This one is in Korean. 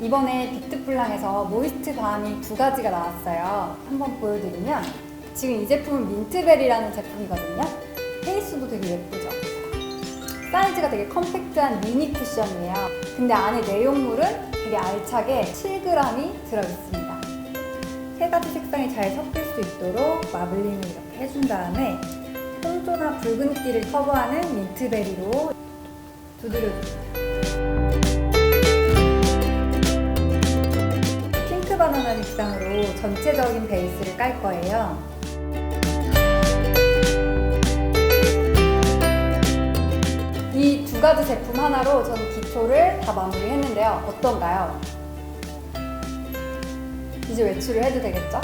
이번에 비트플랑에서 모이스트 바함이 두 가지가 나왔어요. 한번 보여드리면 지금 이 제품은 민트베리라는 제품이거든요. 케이스도 되게 예쁘죠? 사이즈가 되게 컴팩트한 미니 쿠션이에요. 근데 안에 내용물은 되게 알차게 7g이 들어있습니다. 세 가지 색상이 잘 섞일 수 있도록 마블링을 이렇게 해준 다음에 홍조나 붉은기를 커버하는 민트베리로 두드려줍니다. 핑크 바나나 색상으로 전체적인 베이스를 깔 거예요. 이 두 가지 제품 하나로 전 기초를 다 마무리했는데요. 어떤가요? 이제 외출을 해도 되겠죠?